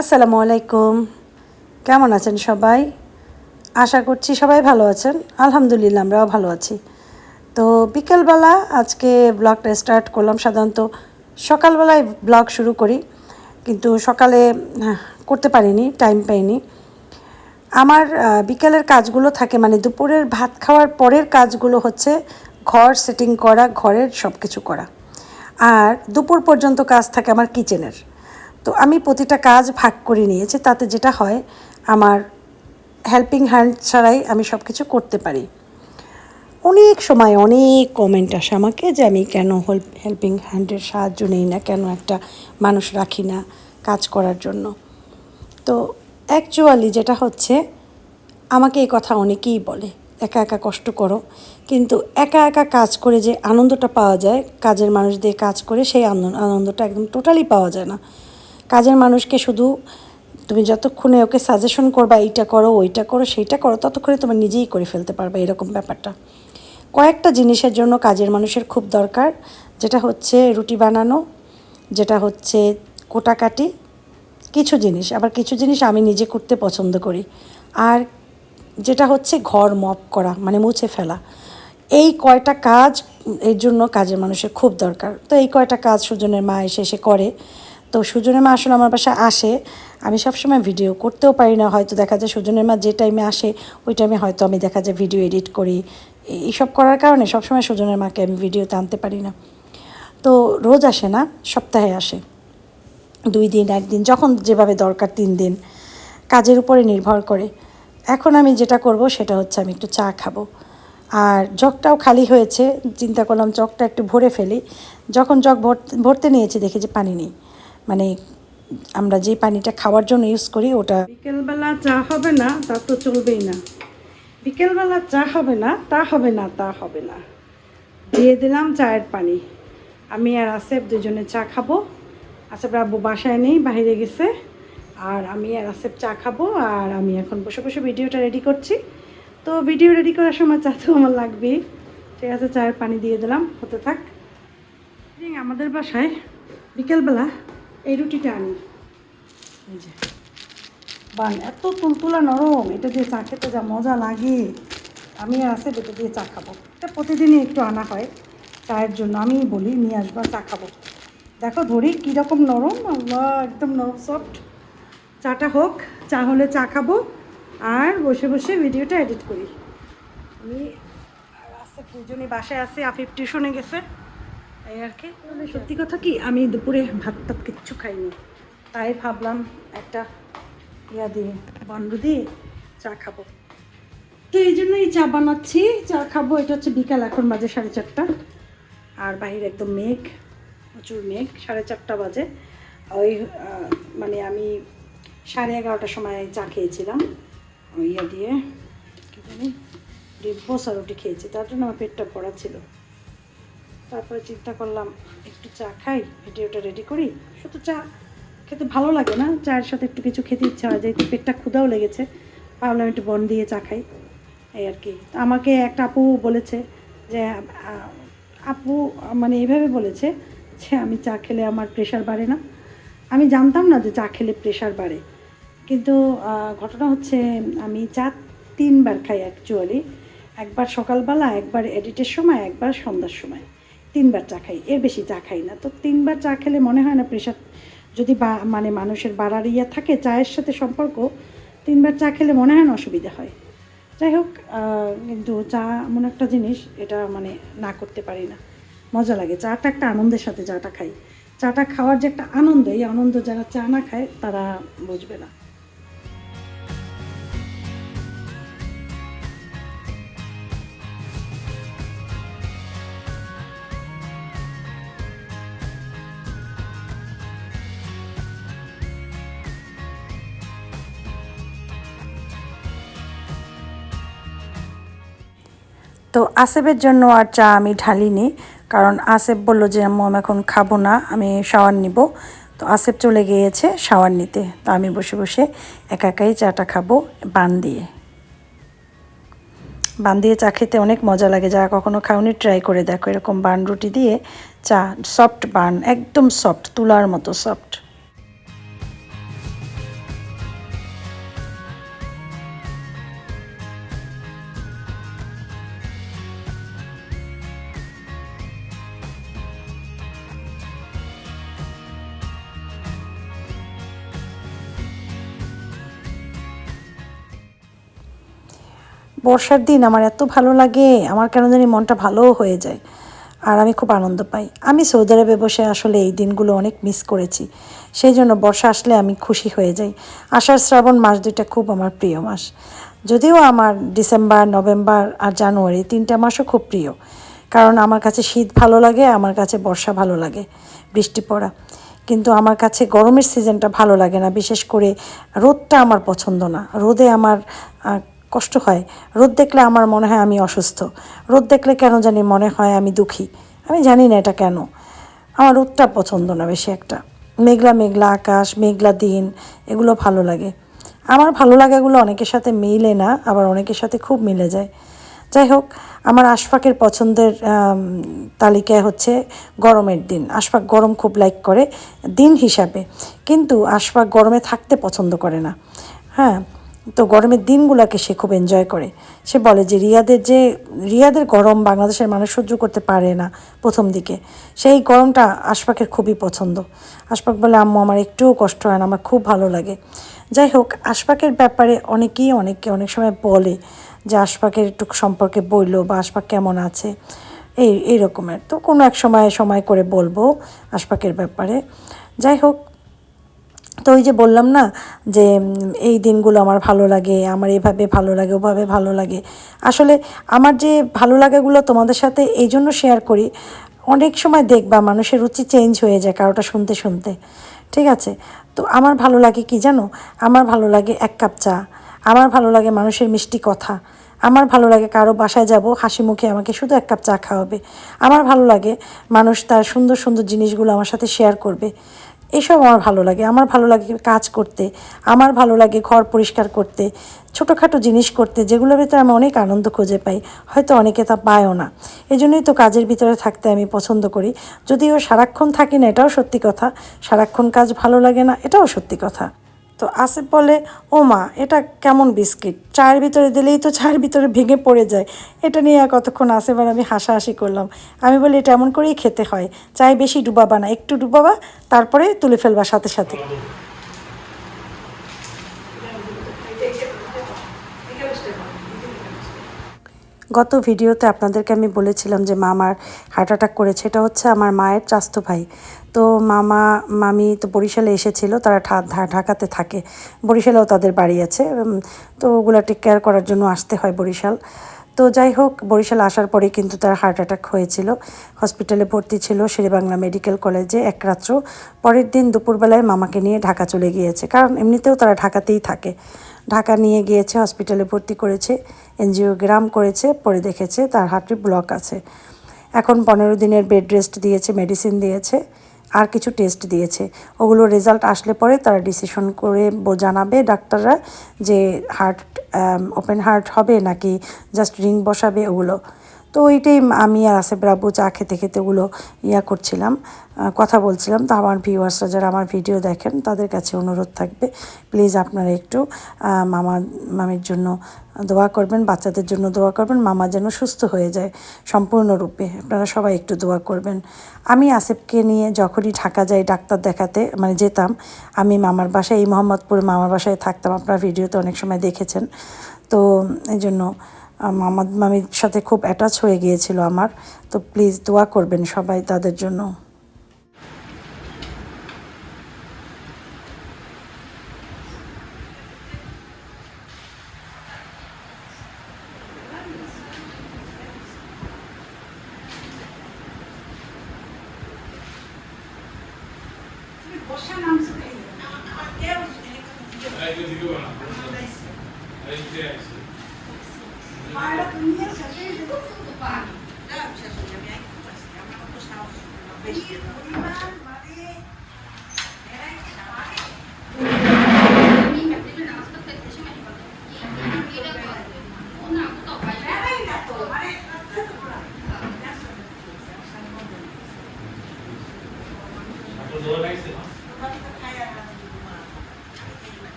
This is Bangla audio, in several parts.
আসসালামু আলাইকুম। কেমন আছেন সবাই? আশা করছি সবাই ভালো আছেন। আলহামদুলিল্লাহ, আমরাও ভালো আছি। তো বিকেলবেলা আজকে ব্লগটা স্টার্ট করলাম। সাধারণত সকালবেলায় ব্লগ শুরু করি, কিন্তু সকালে করতে পারিনি টাইম পাইনি। আমার বিকেলের কাজগুলো থাকে মানে দুপুরের ভাত খাওয়ার পরের কাজগুলো হচ্ছে ঘর সেটিং করা, ঘরের সব কিছু করা। আর দুপুর পর্যন্ত কাজ থাকে আমার কিচেনের তো আমি প্রতিটা কাজ ভাগ করে নিয়েছি, তাতে যেটা হয়, আমার হেল্পিং হ্যান্ড ছাড়াই আমি সব কিছু করতে পারি। অনেক সময় অনেক কমেন্ট আসে আমাকে যে আমি কেন হেল্পিং হ্যান্ডের সাহায্য নেই না, কেন একটা মানুষ রাখি না কাজ করার জন্য। তো অ্যাকচুয়ালি যেটা হচ্ছে, আমাকে এই কথা অনেকেই বলে, একা একা কষ্ট করো। কিন্তু একা একা কাজ করে যে আনন্দটা পাওয়া যায়, কাজের মানুষ দিয়ে কাজ করে সেই আনন্দ, আনন্দটা একদম টোটালি পাওয়া যায় না। কাজের মানুষকে শুধু তুমি যতক্ষণে ওকে সাজেশন করবা, এইটা করো, ওইটা করো, সেইটা করো, ততক্ষণে তুমি নিজেই করে ফেলতে পারবে এরকম ব্যাপারটা। কয়েকটা জিনিসের জন্য কাজের মানুষের খুব দরকার, যেটা হচ্ছে রুটি বানানো, যেটা হচ্ছে কোটাকাটি কিছু জিনিস। আবার কিছু জিনিস আমি নিজে করতে পছন্দ করি। আর যেটা হচ্ছে ঘর মপ করা মানে মুছে ফেলা। এই কয়টা কাজ, এর জন্য কাজের মানুষের খুব দরকার। তো এই কয়টা কাজ সুজনের মা এসে এসে করে। তো সুজনের মা আসলে আমার বাসায় আসে। আমি সবসময় ভিডিও করতেও পারি না, হয়তো দেখা যায় সুজনের মা যে টাইমে আসে, ওই টাইমে হয়তো আমি দেখা যায় ভিডিও এডিট করি। এই- এইসব করার কারণে সবসময় সুজনের মাকে আমি ভিডিওতে আনতে পারি না। তো রোজ আসে না, সপ্তাহে আসে। দুই দিন, একদিন, যখন যেভাবে দরকার তিন দিন। কাজের উপরে নির্ভর করে। এখন আমি যেটা করব, সেটা হচ্ছে আমি একটু চা খাব। আর জগটাও খালি হয়েছে, চিন্তা করলাম জগটা একটু ভরে ফেলি। যখন জগ ভর- ভরতে নিয়েছি, দেখি যে পানি নেই। আমরা যে পানিটা খাওয়ার জন্য ইউজ করি, ওটা বিকেলবেলা চা হবে না, তা তো চলবেই না। বিকেলবেলা চা হবে না, তা হবে না, তা হবে না। দিয়ে দিলাম চায়ের পানি। আমি আর আসেফ দুজনে চা খাব। আসেফ আব্বু বাসায় নেই, বাইরে গেছে। আর আমি আর আসেফ চা খাব, আর আমি এখন বসে বসে ভিডিওটা রেডি করছি। তো ভিডিও রেডি করার সময় চা তো আমার লাগবেই। ঠিক আছে, চায়ের পানি দিয়ে দিলাম, হতে থাক। আমাদের বাসায় বিকেলবেলা এই রুটিটা আনি। এই যে। বান এত তুলতুলা নরম এটা দিয়ে চা খেতে যা মজা লাগে। আমি আছে এটা দিয়ে চা খাব। এটা প্রতিদিনই একটু আনা হয় চায়ের জন্য। আমি বলি নিয়ে আসব চা খাব। দেখো ধরি কীরকম নরম আল্লাহ একদম নরম সফট চাটা হোক চা হলে চা খাব আর বসে বসে ভিডিওটা এডিট করি। আমি আর আছে দুজনই বাসায় আছে আফিফ টিউশনে গেছে। এই আর কি সত্যি কথা কি, আমি দুপুরে ভাত টাত কিচ্ছু খাইনি। তাই ভাবলাম একটা ইয়া দিয়ে, বন্ধ দিয়ে চা খাব। তো এই জন্যই চা বানাচ্ছি, চা খাব। এটা হচ্ছে বিকাল, এখন বাজে সাড়ে চারটা। আর বাইরে একদম মেঘ, প্রচুর মেঘ, সাড়ে চারটা বাজে। ওই মানে আমি সাড়ে এগারোটার সময় চা খেয়েছিলাম। ইয়া দিয়ে, কী জানি বসা রুটি খেয়েছি। তার জন্য আমার পেটটা ভরা ছিল। তারপরে চিন্তা করলাম, একটু চা খাই, ভিডিওটা রেডি করি। শুধু চা খেতে ভালো লাগে না, চায়ের সাথে একটু কিছু খেতে ইচ্ছা হয়, যেহেতু পেটটা ক্ষুদাও লেগেছে, ভাবলাম একটু বন দিয়ে চা খাই, এই আর কি। আমাকে একটা আপু বলেছে যে আপু মানে এইভাবে বলেছে যে, আমি চা খেলে আমার প্রেশার বাড়ে না। আমি জানতাম না যে চা খেলে প্রেশার বাড়ে। কিন্তু ঘটনা হচ্ছে, আমি চা তিনবার খাই অ্যাকচুয়ালি একবার সকালবেলা, একবার এডিটের সময়, একবার সন্ধ্যার সময়। তিনবার চা খাই, এর বেশি চা খাই না। তো তিনবার চা খেলে মনে হয় না প্রেশার, যদি বা মানে মানুষের বাড়ার ইয়া থাকে, চায়ের সাথে সম্পর্ক, তিনবার চা খেলে মনে হয় না অসুবিধা হয়। যাই হোক কিন্তু চা এমন একটা জিনিস, এটা মানে না করতে পারি না। মজা লাগে। চাটা একটা আনন্দের সাথে চাটা খাই। চাটা খাওয়ার যে একটা আনন্দ, এই আনন্দ যারা চা না খায়, তারা বুঝবে না। তো আসেফের জন্য আর চা আমি ঢালিনি, কারণ আসেফ বলল যে, আম্মু, আমি এখন খাব না, আমি শাওয়ার নিব। তো আসেফ চলে গিয়েছে শাওয়ার নিতে। তো আমি বসে বসে একা একাই চাটা খাব বান দিয়ে। বান দিয়ে চা খেতে অনেক মজা লাগে। যারা কখনো খাওনি ট্রাই করে দেখো। এরকম বান রুটি দিয়ে চা সফট বান, একদম সফট তুলার মতো সফট বর্ষার দিন আমার এত ভালো লাগে, আমার কেন জানি মনটা ভালোও হয়ে যায়। আর আমি খুব আনন্দ পাই। আমি সৌদি আরবে বসে আসলে এই দিনগুলো অনেক মিস করেছি। সেই জন্য বর্ষা আসলে আমি খুশি হয়ে যাই। আষাঢ় শ্রাবণ মাস দুইটা খুব আমার প্রিয় মাস। যদিও আমার ডিসেম্বর, নভেম্বর আর জানুয়ারি তিনটা মাসও খুব প্রিয়। কারণ আমার কাছে শীত ভালো লাগে, আমার কাছে বর্ষা ভালো লাগে, বৃষ্টি পড়া। কিন্তু আমার কাছে গরমের সিজনটা ভালো লাগে না। বিশেষ করে রোদটা আমার পছন্দ না। রোদে আমার কষ্ট হয়। রোদ দেখলে আমার মনে হয় আমি অসুস্থ। রোদ দেখলে কেন জানি মনে হয় আমি দুঃখী। আমি জানি না এটা কেন। আমার রোদটা পছন্দ না বেশি একটা। মেঘলা মেঘলা আকাশ, মেঘলা দিন, এগুলো ভালো লাগে। আমার ভালো লাগাগুলো অনেকের সাথে মিলে না, আবার অনেকের সাথে খুব মিলে যায়। যাই হোক, আমার আশফাকের পছন্দের তালিকায় হচ্ছে গরমের দিন। আশফাক গরম খুব লাইক করে, দিন হিসাবে। কিন্তু আশফাক গরমে থাকতে পছন্দ করে না। হ্যাঁ তো গরমের দিনগুলোকে সে খুব এনজয় করে। সে বলে যে, রিয়াদের যে, রিয়াদের গরম বাংলাদেশের মানুষ সহ্য করতে পারে না প্রথম দিকে। সেই গরমটা আশফাকের খুবই পছন্দ। আশফাক বলে, আম্মু, আমার একটুও কষ্ট হয় না, আমার খুব ভালো লাগে। যাই হোক, আশফাকের ব্যাপারে অনেকেই অনেককে অনেক সময় বলে যে, আশফাকের একটু সম্পর্কে বলল বা আশফাক কেমন আছে? এই এই রকমের তো কোনো এক সময় সময় করে বলব আশফাকের ব্যাপারে। যাই হোক তো ওই যে বললাম না যে এই দিনগুলো আমার ভালো লাগে, আমার এভাবে ভালো লাগে, ওভাবে ভালো লাগে। আসলে আমার যে ভালো লাগাগুলো তোমাদের সাথে এই জন্য শেয়ার করি, অনেক সময় দেখবা মানুষের রুচি চেঞ্জ হয়ে যায় কারোটা শুনতে শুনতে, ঠিক আছে? তো আমার ভালো লাগে কি জানো? আমার ভালো লাগে এক কাপ চা, আমার ভালো লাগে মানুষের মিষ্টি কথা, আমার ভালো লাগে কারও বাসায় যাব, হাসি মুখে আমাকে শুধু এক কাপ চা খাওয়াবে, আমার ভালো লাগে মানুষ তার সুন্দর সুন্দর জিনিসগুলো আমার সাথে শেয়ার করবে। এসব আমার ভালো লাগে। আমার ভালো লাগে কাজ করতে, আমার ভালো লাগে ঘর পরিষ্কার করতে, ছোটোখাটো জিনিস করতে, যেগুলোর ভিতরে আমি অনেক আনন্দ খুঁজে পাই। হয়তো অনেকে তা পায়ও না। এই জন্যই তো কাজের ভিতরে থাকতে আমি পছন্দ করি। যদিও সারাক্ষণ থাকি না, এটাও সত্যি কথা। সারাক্ষণ কাজ ভালো লাগে না, এটাও সত্যি কথা। তো আসিফ বলে ও মা এটা কেমন বিস্কিট? চায়ের ভিতরে দিলেই তো চায়ের ভিতরে ভেঙে পড়ে যায়। এটা নিয়ে আর কতক্ষণ আসিফ আর আমি হাসাহাসি করলাম। আমি বলি, এটা এমন করেই খেতে হয়। চায় বেশি ডুবাবা না। একটু ডুবাবা, তারপরে তুলে ফেলবা সাথে সাথে। গত ভিডিওতে আপনাদেরকে আমি বলেছিলাম যে মামার হার্ট অ্যাটাক করেছে। এটা হচ্ছে আমার মায়ের চাস্তো ভাই। তো মামা, মামি তো বরিশালে এসেছিল, তারা ঢাকাতে থাকে। বরিশালেও তাদের বাড়ি আছে। তো ওগুলো টেক কেয়ার করার জন্য আসতে হয় বরিশাল। তো যাই হোক, বরিশাল আসার পরেই কিন্তু তার হার্ট অ্যাটাক হয়েছিল। হসপিটালে ভর্তি ছিল শেরেবাংলা মেডিকেল কলেজে এক রাত্র। পরের দিন দুপুরবেলায় মামাকে নিয়ে ঢাকা চলে গিয়েছে। কারণ এমনিতেও তারা ঢাকাতেই থাকে। ঢাকা নিয়ে গিয়েছে হসপিটালে ভর্তি করেছে এনজিওগ্রাম করেছে, পরে দেখেছে তার হার্টে ব্লক আছে। এখন পনেরো দিনের বেড রেস্ট দিয়েছে মেডিসিন দিয়েছে। আর কিছু টেস্ট দিয়েছে। ওগুলো রেজাল্ট আসলে পরে তারা ডিসিশন করে জানাবে ডাক্তাররা যে হার্ট ওপেন হার্ট হবে নাকি জাস্ট রিং বসাবে ওগুলো। তো ওইটাই আমি আর আসেফ রাব্বু চা খেতে খেতে ওগুলো ইয়া করছিলাম কথা বলছিলাম। তো আমার ভিউয়ার্সরা যারা আমার ভিডিও দেখেন, তাদের কাছে অনুরোধ থাকবে প্লিজ আপনারা একটু মামা, মামির জন্য দোয়া করবেন, বাচ্চাদের জন্য দোয়া করবেন, মামা যেন সুস্থ হয়ে যায় সম্পূর্ণরূপে। আপনারা সবাই একটু দোয়া করবেন। আমি আসেফকে নিয়ে যখনই ঢাকা যাই ডাক্তার দেখাতে মানে যেতাম, আমি মামার বাসায়, এই মোহাম্মদপুর মামার বাসায় থাকতাম। আপনারা ভিডিওতে অনেক সময় দেখেছেন। তো, এই জন্য মামা মামির সাথে খুব অ্যাটাচ হয়ে গিয়েছিল আমার। তো প্লিজ দোয়া করবেন সবাই তাদের জন্য।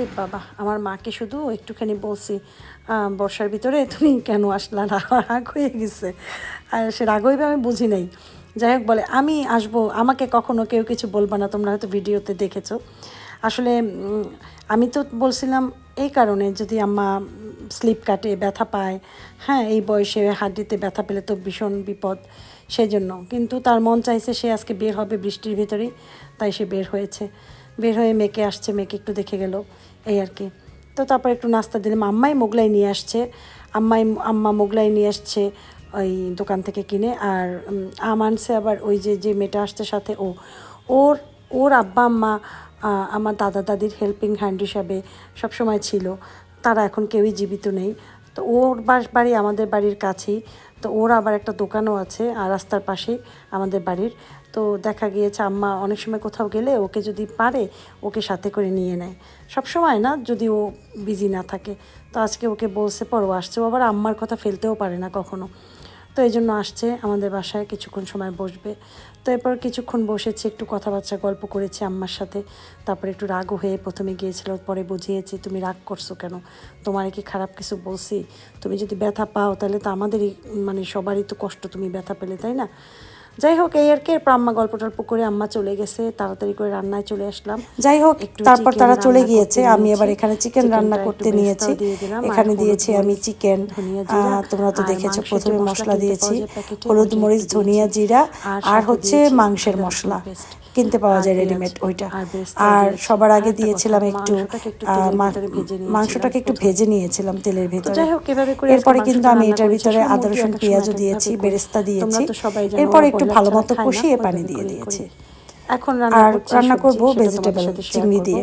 ওরে বাবা, আমার মাকে শুধু একটুখানি বলছি বর্ষার ভিতরে তুমি কেন আসলা রাগ হয়ে গেছে। আর সে রাগ হইবে আমি বুঝি নাই। যাই হোক বলে, আমি আসব, আমাকে কখনো কেউ কিছু বলবা না, তোমরা হয়তো ভিডিওতে দেখেছ। আসলে আমি তো বলছিলাম এই কারণে, যদি আম্মা স্লিপ কাটে, ব্যথা পায় হ্যাঁ এই বয়সে হাড্ডিতে ব্যথা পেলে তো ভীষণ বিপদ সেই জন্য কিন্তু তার মন চাইছে সে আজকে বের হবে বৃষ্টির ভিতরেই, তাই সে বের হয়েছে। বের হয়ে মেয়েকে আসছে, মেয়েকে একটু দেখে গেল। এই আর কি। তো তারপর একটু নাস্তা দিলাম। আম্মাই মোগলাই নিয়ে আসছে। আম্মাই, আম্মা মোগলাই নিয়ে আসছে ওই দোকান থেকে কিনে। আর আম আবার ওই যে যে মেয়েটা আসছে সাথে ও। ওর ওর আব্বা, আম্মা আমার দাদা, দাদির হেল্পিং হ্যান্ড হিসাবে সবসময় ছিল। তারা এখন কেউই জীবিত নেই। তো ওর বাস বাড়ি আমাদের বাড়ির কাছেই। তো ওর আবার একটা দোকানও আছে, আর রাস্তার পাশেই আমাদের বাড়ির। তো দেখা গিয়েছে আম্মা অনেক সময় কোথাও গেলে ওকে যদি পারে, ওকে সাথে করে নিয়ে নেয়। সব সময় না, যদি ও বিজি না থাকে। তো আজকে ওকে বলছে, পর, ও আসছে। ও আবার আম্মার কথা ফেলতেও পারে না কখনো। তো এই জন্য আসছে আমাদের বাসায়, কিছুক্ষণ সময় বসবে। তো এরপর কিছুক্ষণ বসেছি, একটু কথাবার্তা, গল্প করেছি আম্মার সাথে। তারপরে একটু রাগও হয়ে প্রথমে গিয়েছিল, পরে বুঝিয়েছি, তুমি রাগ করছ কেন? তোমার কি খারাপ কিছু বলছি? তুমি যদি ব্যথা পাও তাহলে তো আমাদেরই মানে সবারই তো কষ্ট তুমি ব্যথা পেলে, তাই না? যাই হোক এই আর কি এরপর আম্মা গল্প টল্প করে আম্মা চলে গেছে তাড়াতাড়ি করে রান্নায় চলে আসলাম। যাই হোক তারপর তারা চলে গিয়েছে আমি। এবার এখানে চিকেন রান্না করতে নিয়েছি। এখানে দিয়েছি আমি চিকেন তোমরা তো দেখেছ প্রথমে মশলা দিয়েছি। হলুদ মরিচ ধনিয়া জিরা আর হচ্ছে মাংসের মশলা। কিনতে পাওয়া যায় রেডিমেড ওইটা। আর। সবার আগে দিয়েছিলাম একটু মাংসটাকে একটু ভেজে নিয়েছিলাম তেলের ভিতরে। এরপরে কিন্তু আমি এটার ভিতরে আদা রসুন পেঁয়াজও দিয়েছি বেরেস্তা দিয়েছি। এরপর একটু ভালো মতো কষিয়ে পানি দিয়ে দিয়েছি। এখন আর রান্না করব ভেজিটেবল চিংড়ি দিয়ে।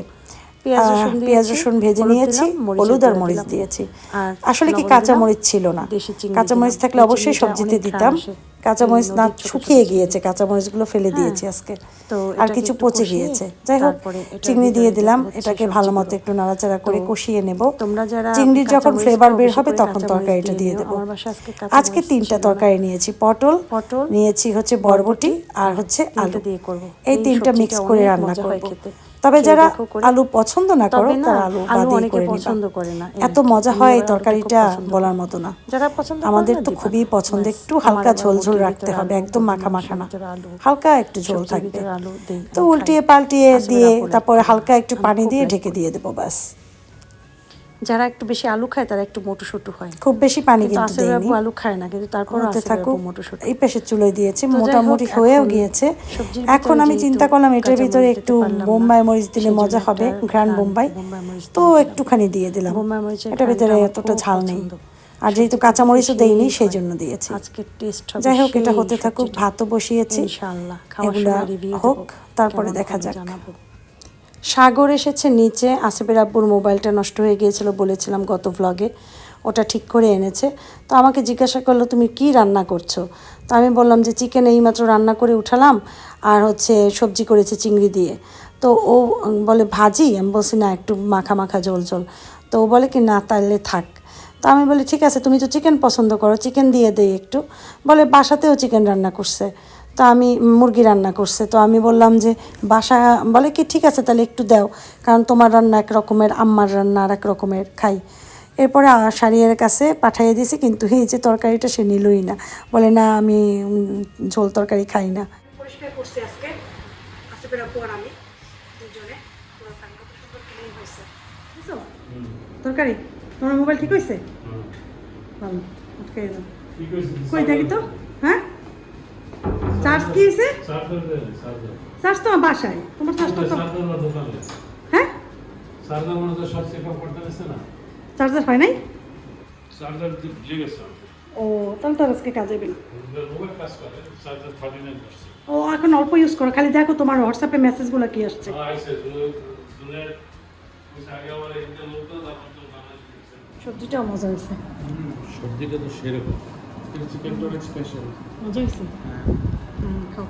পেঁয়াজ রসুন ভেজে নিয়েছি হলুদ আর মরিচ দিয়েছি। আসলে কি কাঁচা মরিচ ছিল না। কাঁচা মরিচ থাকলে অবশ্যই সবজিতে দিতাম। কাঁচা মরিচ না শুকিয়ে গিয়েছে কাঁচা মরিচগুলো ফেলে হ্যাঁ। দিয়েছি আজকে। আর কিছু পচে গিয়েছে। যাই হোক চিংড়ি দিয়ে দিলাম এটাকে ভালো মতো একটু নাড়াচাড়া করে কষিয়ে নেব। তোমরা যারা চিংড়ির যখন ফ্লেভার বের হবে তখন তরকারিটা দিয়ে দেবো। আজকে তিনটা তরকারি নিয়েছি পটল পটল, নিয়েছি হচ্ছে বরবটি আর হচ্ছে আলু। দিয়ে করব। এই তিনটা মিক্স করে রান্না করব। তবে যারা আলু পছন্দ না করো তারা আলু আলু অনেকে পছন্দ করে না, এত মজা হয় আলুটা খুব তরকারিটা বলার। মতো না। যারা পছন্দ আমাদের তো খুবই পছন্দ একটু হালকা ঝোল ঝোল রাখতে হবে একদম মাখা মাখা না। হালকা একটু ঝোল থাকবে। তো উল্টিয়ে পাল্টিয়ে দিয়ে তারপরে হালকা একটু পানি দিয়ে ঢেকে দিয়ে দেবো ব্যাস। যারা একটু বেশি আলু খায় তারা একটু মোটু সোটু হয়। খুব বেশি পানি কিন্তু দেয়নি। আপু আলু খায় না কিন্তু তারপর হতে থাকুক মোটু সোটু এই পাশে চুলোয় দিয়েছি মোটামুটি হয়েও গিয়েছে। এখন আমি চিন্তা করলাম এটার ভিতরে একটু বোম্বাই মরিচ দিলে মজা হবে ঘ্রাণ বোম্বাই তো একটুখানি দিয়ে দিলাম। বোম্বাই মরিচের এটার ভিতরে এতটা ঝাল নেই। আর যেহেতু সবজিতে কাঁচা মরিচও সেই দেইনি সেই জন্য দিয়েছি। আজকে টেস্ট হবে যাই হোক এটা হতে থাকুক। ভাতও বসিয়েছি। এগুলা হোক তারপরে দেখা যাক। সাগর এসেছে নিচে, আসিফের আব্বুর মোবাইলটা নষ্ট হয়ে গিয়েছিল বলেছিলাম গত ভ্লগে ওটা ঠিক করে এনেছে। তো আমাকে জিজ্ঞাসা করল, তুমি কি রান্না করছ? তো আমি বললাম যে, চিকেন এইমাত্র রান্না করে উঠালাম আর হচ্ছে সবজি করেছে চিংড়ি দিয়ে। তো ও বলে, ভাজি? আমি বলছি, না, একটু মাখা মাখা জল ঝোল। তো ও বলে কি, না তাহলে থাক। তো আমি বলি, ঠিক আছে, তুমি তো চিকেন পছন্দ করো, চিকেন দিয়ে দেই একটু। বলে, বাসাতেও চিকেন রান্না করছে। তো আমি মুরগি রান্না করছে। তো আমি বললাম যে বাসা বলে কি ঠিক আছে তাহলে একটু দাও। কারণ তোমার রান্না এক রকমের আম্মার রান্না আর এক রকমের খাই। এরপরে শাড়িয়ার কাছে পাঠিয়ে দিয়েছি কিন্তু এই যে তরকারিটা সে নিলই না। বলে না আমি ঝোল তরকারি খাই না। পরিষ্কার করছি আজকে। আসিফের আপু আর আমি দুজনে। পুরো ফ্যান কত সুন্দর ক্লিন হয়েছে। বুঝছ? তরকারি? তোমার মোবাইল ঠিক হয়েছে? ভালো? কই দেখি তো? চার্জ কি হয়েছে। চার্জ তো বাসায়? তোমার চার্জ তো। হ্যাঁ? চার্জার হয় হয় নাই। ও তাহলে তো আর আজকে কাজে হবে না। মোবাইল কাজ করে, চার্জার 39 করছে। ও এখন অল্প ইউজ করো। খালি দেখো তোমার হোয়াটসঅ্যাপে মেসেজগুলো কি আসছে। হ্যাঁ। সবজিটাও মজা হয়েছে। সবজিটা তো সেরকম। চিকেনটা অনেক স্পেশাল মজা হয়েছে? হুম, খাও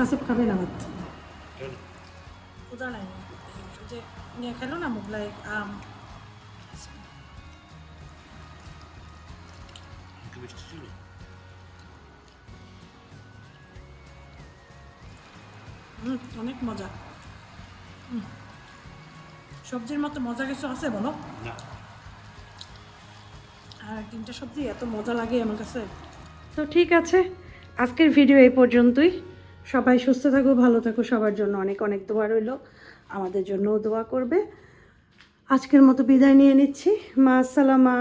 আসিফ খাবে না ভাত ক্ষুদা নাই যে নিয়ে খেলো না মোগলাই আম মিষ্টি ছিল অনেক মজা হুম। সবজির মতো মজা কিছু আছে বলো? আর তিনটা সবজি এত মজা লাগে আমার কাছে। তো ঠিক আছে আজকের ভিডিও এই পর্যন্তই। সবাই সুস্থ থাকো ভালো থাকো সবার জন্য অনেক অনেক দোয়া রইল। আমাদের জন্যও দোয়া করবে। আজকের মতো বিদায় নিয়ে নিচ্ছি। মা আসসালামা